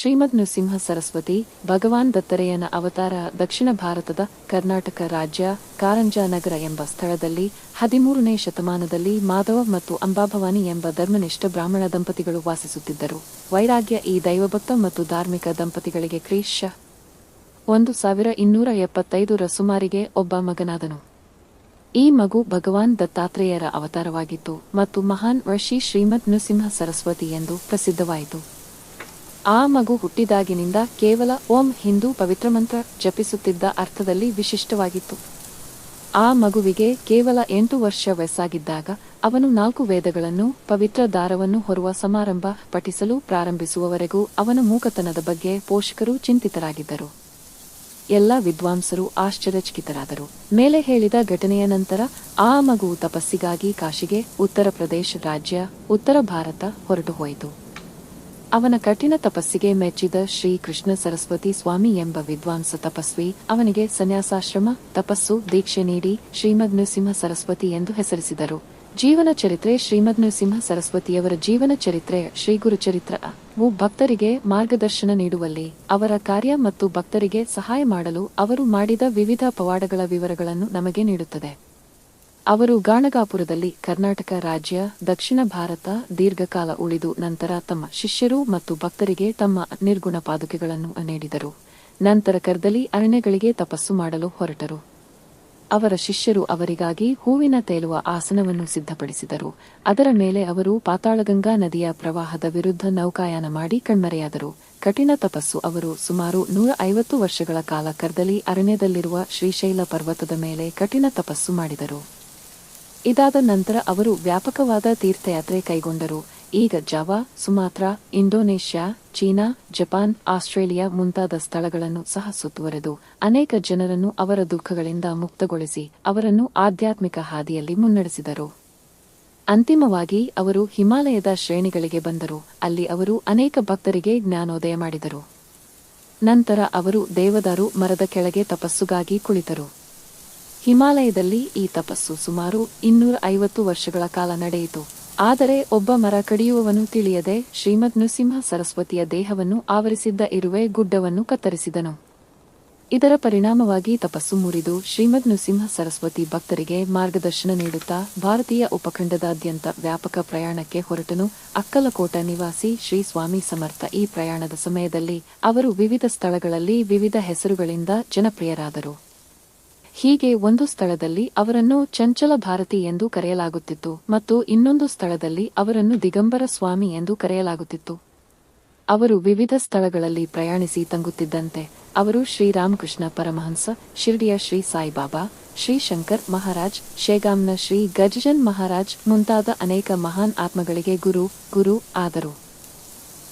ಶ್ರೀಮದ್ ನೃಸಿಂಹ ಸರಸ್ವತಿ, ಭಗವಾನ್ ದತ್ತರೇಯನ ಅವತಾರ ದಕ್ಷಿಣ ಭಾರತದ ಕರ್ನಾಟಕ ರಾಜ್ಯ ಕಾರಂಜಾನಗರ ಎಂಬ ಸ್ಥಳದಲ್ಲಿ ಹದಿಮೂರನೇ ಶತಮಾನದಲ್ಲಿ ಮಾಧವ ಮತ್ತು ಅಂಬಾಭವಾನಿ ಎಂಬ ಧರ್ಮನಿಷ್ಠ ಬ್ರಾಹ್ಮಣ ದಂಪತಿಗಳು ವಾಸಿಸುತ್ತಿದ್ದರು. ವೈರಾಗ್ಯ ಈ ದೈವಭಕ್ತ ಮತ್ತು ಧಾರ್ಮಿಕ ದಂಪತಿಗಳಿಗೆ ಕ್ರೀಶ ಒಂದು ಸಾವಿರ ಇನ್ನೂರ ಎಪ್ಪತ್ತೈದರ ಸುಮಾರಿಗೆ ಒಬ್ಬ ಮಗನಾದನು. ಈ ಮಗು ಭಗವಾನ್ ದತ್ತಾತ್ರೇಯರ ಅವತಾರವಾಗಿತ್ತು ಮತ್ತು ಮಹಾನ್ ಋಷಿ ಶ್ರೀಮದ್ ನೃಸಿಂಹ ಸರಸ್ವತಿ ಎಂದು ಪ್ರಸಿದ್ಧವಾಯಿತು. ಆ ಮಗು ಹುಟ್ಟಿದಾಗಿನಿಂದ ಕೇವಲ ಓಂ ಹಿಂದೂ ಪವಿತ್ರ ಮಂತ್ರ ಜಪಿಸುತ್ತಿದ್ದ ಅರ್ಥದಲ್ಲಿ ವಿಶಿಷ್ಟವಾಗಿತ್ತು. ಆ ಮಗುವಿಗೆ ಕೇವಲ ಎಂಟು ವರ್ಷ ವಯಸ್ಸಾಗಿದ್ದಾಗ ಅವನು ನಾಲ್ಕು ವೇದಗಳನ್ನು, ಪವಿತ್ರ ದಾರವನ್ನು ಹೊರುವ ಸಮಾರಂಭ ಪಠಿಸಲು ಪ್ರಾರಂಭಿಸುವವರೆಗೂ ಅವನ ಮೂಕತನದ ಬಗ್ಗೆ ಪೋಷಕರು ಚಿಂತಿತರಾಗಿದ್ದರು. ಎಲ್ಲ ವಿದ್ವಾಂಸರು ಆಶ್ಚರ್ಯಚಕಿತರಾದರು. ಮೇಲೆ ಹೇಳಿದ ಘಟನೆಯ ನಂತರ ಆ ಮಗು ತಪಸ್ಸಿಗಾಗಿ ಕಾಶಿಗೆ ಉತ್ತರ ಪ್ರದೇಶ ರಾಜ್ಯ, ಉತ್ತರ ಭಾರತ ಹೊರಟು ಹೋಯಿತು ಅವನ ಕಠಿಣ ತಪಸ್ಸಿಗೆ ಮೆಚ್ಚಿದ ಶ್ರೀ ಕೃಷ್ಣ ಸರಸ್ವತಿ ಸ್ವಾಮಿ ಎಂಬ ವಿದ್ವಾಂಸ ತಪಸ್ವಿ, ಅವನಿಗೆ ಸನ್ಯಾಸಾಶ್ರಮ, ತಪಸ್ಸು, ದೀಕ್ಷೆ ನೀಡಿ ಶ್ರೀಮದ್ ನೃಸಿಂಹ ಸರಸ್ವತಿ ಎಂದು ಹೆಸರಿಸಿದರು. ಜೀವನ ಚರಿತ್ರೆ ಶ್ರೀಮದ್ ನೃಸಿಂಹ ಸರಸ್ವತಿಯವರ ಜೀವನ ಚರಿತ್ರೆ ಶ್ರೀ ಗುರು ಚರಿತ್ರ ಭಕ್ತರಿಗೆ ಮಾರ್ಗದರ್ಶನ ನೀಡುವಲ್ಲಿ, ಅವರ ಕಾರ್ಯ ಮತ್ತು ಭಕ್ತರಿಗೆ ಸಹಾಯ ಮಾಡಲು ಅವರು ಮಾಡಿದ ವಿವಿಧ ಪವಾಡಗಳ ವಿವರಗಳನ್ನು ನಮಗೆ ನೀಡುತ್ತದೆ. ಅವರು ಗಾಣಗಾಪುರದಲ್ಲಿ ಕರ್ನಾಟಕ ರಾಜ್ಯ, ದಕ್ಷಿಣ ಭಾರತ ದೀರ್ಘಕಾಲ ಉಳಿದು ನಂತರ ತಮ್ಮ ಶಿಷ್ಯರು ಮತ್ತು ಭಕ್ತರಿಗೆ ತಮ್ಮ ನಿರ್ಗುಣ ಪಾದುಕೆಗಳನ್ನು ನೀಡಿದರು. ನಂತರ ಕರ್ದಲಿ ಅರಣ್ಯಗಳಿಗೆ ತಪಸ್ಸು ಮಾಡಲು ಹೊರಟರು. ಅವರ ಶಿಷ್ಯರು ಅವರಿಗಾಗಿ ಹೂವಿನ ತೇಲುವ ಆಸನವನ್ನು ಸಿದ್ಧಪಡಿಸಿದರು. ಅದರ ಮೇಲೆ ಅವರು ಪಾತಾಳಗಂಗಾ ನದಿಯ ಪ್ರವಾಹದ ವಿರುದ್ಧ ನೌಕಾಯಾನ ಮಾಡಿ ಕಣ್ಮರೆಯಾದರು. ಕಠಿಣ ತಪಸ್ಸು ಅವರು ಸುಮಾರು ನೂರ ಐವತ್ತು ವರ್ಷಗಳ ಕಾಲ ಕರ್ದಲಿ ಅರಣ್ಯದಲ್ಲಿರುವ ಶ್ರೀಶೈಲ ಪರ್ವತದ ಮೇಲೆ ಕಠಿಣ ತಪಸ್ಸು ಮಾಡಿದರು. ಇದಾದ ನಂತರ ಅವರು ವ್ಯಾಪಕವಾದ ತೀರ್ಥಯಾತ್ರೆ ಕೈಗೊಂಡರು. ಈಗ Java, Sumatra, Indonesia, China, Japan, Australia ಮುಂತಾದ ಸ್ಥಳಗಳನ್ನು ಸಹ ಸುತ್ತುವರೆದು ಅನೇಕ ಜನರನ್ನು ಅವರ ದುಃಖಗಳಿಂದ ಮುಕ್ತಗೊಳಿಸಿ ಅವರನ್ನು ಆಧ್ಯಾತ್ಮಿಕ ಹಾದಿಯಲ್ಲಿ ಮುನ್ನಡೆಸಿದರು. ಅಂತಿಮವಾಗಿ ಅವರು ಹಿಮಾಲಯದ ಶ್ರೇಣಿಗಳಿಗೆ ಬಂದರು. ಅಲ್ಲಿ ಅವರು ಅನೇಕ ಭಕ್ತರಿಗೆ ಜ್ಞಾನೋದಯ ಮಾಡಿದರು. ನಂತರ ಅವರು ದೇವದಾರು ಮರದ ಕೆಳಗೆ ತಪಸ್ಸುಗಾಗಿ ಕುಳಿತರು. ಹಿಮಾಲಯದಲ್ಲಿ ಈ ತಪಸ್ಸು ಸುಮಾರು ಇನ್ನೂರ ಐವತ್ತು ವರ್ಷಗಳ ಕಾಲ ನಡೆಯಿತು. ಆದರೆ ಒಬ್ಬ ಮರ ಕಡಿಯುವವನು ತಿಳಿಯದೆ ಶ್ರೀಮದ್ ನೃಸಿಂಹ ಸರಸ್ವತಿಯ ದೇಹವನ್ನು ಆವರಿಸಿದ್ದ ಇರುವೆ ಗುಡ್ಡವನ್ನು ಕತ್ತರಿಸಿದನು. ಇದರ ಪರಿಣಾಮವಾಗಿ ತಪಸ್ಸು ಮುರಿದು ಶ್ರೀಮದ್ ನೃಸಿಂಹ ಸರಸ್ವತಿ ಭಕ್ತರಿಗೆ ಮಾರ್ಗದರ್ಶನ ನೀಡುತ್ತಾ ಭಾರತೀಯ ಉಪಖಂಡದಾದ್ಯಂತ ವ್ಯಾಪಕ ಪ್ರಯಾಣಕ್ಕೆ ಹೊರಟನು. ಅಕ್ಕಲಕೋಟ ನಿವಾಸಿ ಶ್ರೀ ಸ್ವಾಮಿ ಸಮರ್ಥ ಈ ಪ್ರಯಾಣದ ಸಮಯದಲ್ಲಿ ಅವರು ವಿವಿಧ ಸ್ಥಳಗಳಲ್ಲಿ ವಿವಿಧ ಹೆಸರುಗಳಿಂದ ಜನಪ್ರಿಯರಾದರು. ಹೀಗೆ ಒಂದು ಸ್ಥಳದಲ್ಲಿ ಅವರನ್ನು ಚಂಚಲ ಭಾರತಿ ಎಂದು ಕರೆಯಲಾಗುತ್ತಿತ್ತು ಮತ್ತು ಇನ್ನೊಂದು ಸ್ಥಳದಲ್ಲಿ ಅವರನ್ನು ದಿಗಂಬರ ಸ್ವಾಮಿ ಎಂದು ಕರೆಯಲಾಗುತ್ತಿತ್ತು. ಅವರು ವಿವಿಧ ಸ್ಥಳಗಳಲ್ಲಿ ಪ್ರಯಾಣಿಸಿ ತಂಗುತ್ತಿದ್ದಂತೆ ಅವರು ಶ್ರೀರಾಮಕೃಷ್ಣ ಪರಮಹಂಸ, ಶಿರ್ಡಿಯ ಶ್ರೀ ಸಾಯಿಬಾಬಾ, ಶ್ರೀ ಶಂಕರ್ ಮಹಾರಾಜ್, ಶೇಗಾಂನ ಶ್ರೀ ಗಜಜನ್ ಮಹಾರಾಜ್ ಮುಂತಾದ ಅನೇಕ ಮಹಾನ್ ಆತ್ಮಗಳಿಗೆ ಗುರು ಗುರು, ಆದರು.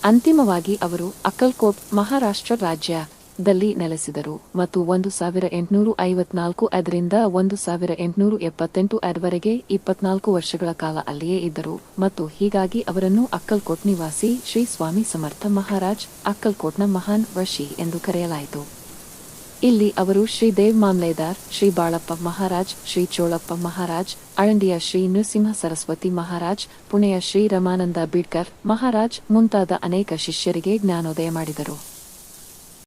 ಅಂತಿಮವಾಗಿ ಅವರು ಅಕ್ಕಲ್ಕೋಟ್ ಮಹಾರಾಷ್ಟ್ರ ರಾಜ್ಯ ದಲ್ಲಿ ನೆಲೆಸಿದರು ಮತ್ತು ಒಂದು ಸಾವಿರ ಎಂಟುನೂರು ಐವತ್ನಾಲ್ಕು ಅದರಿಂದ ಒಂದು ಸಾವಿರ ಎಂಟುನೂರು ಎಪ್ಪತ್ತೆಂಟು ಅದವರೆಗೆ ಇಪ್ಪತ್ನಾಲ್ಕು ವರ್ಷಗಳ ಕಾಲ ಅಲ್ಲಿಯೇ ಇದ್ದರು ಮತ್ತು ಹೀಗಾಗಿ ಅವರನ್ನು ಅಕ್ಕಲ್ಕೋಟ್ ನಿವಾಸಿ ಶ್ರೀ ಸ್ವಾಮಿ ಸಮರ್ಥ ಮಹಾರಾಜ್, ಅಕ್ಕಲ್ಕೋಟ್ನ ಮಹಾನ್ ವಶಿ ಎಂದು ಕರೆಯಲಾಯಿತು. ಇಲ್ಲಿ ಅವರು ಶ್ರೀ ದೇವ್ ಮಾಮ್ಲೇದಾರ್, ಶ್ರೀ ಬಾಳಪ್ಪ ಮಹಾರಾಜ್, ಶ್ರೀ ಚೋಳಪ್ಪ ಮಹಾರಾಜ್ ಅಳಂಡಿಯ ಶ್ರೀ ನೃಸಿಂಹ ಸರಸ್ವತಿ ಮಹಾರಾಜ್, ಪುಣೆಯ ಶ್ರೀ ರಮಾನಂದ ಬೀಡ್ಕರ್ ಮಹಾರಾಜ್ ಮುಂತಾದ ಅನೇಕ ಶಿಷ್ಯರಿಗೆ ಜ್ಞಾನೋದಯ ಮಾಡಿದರು.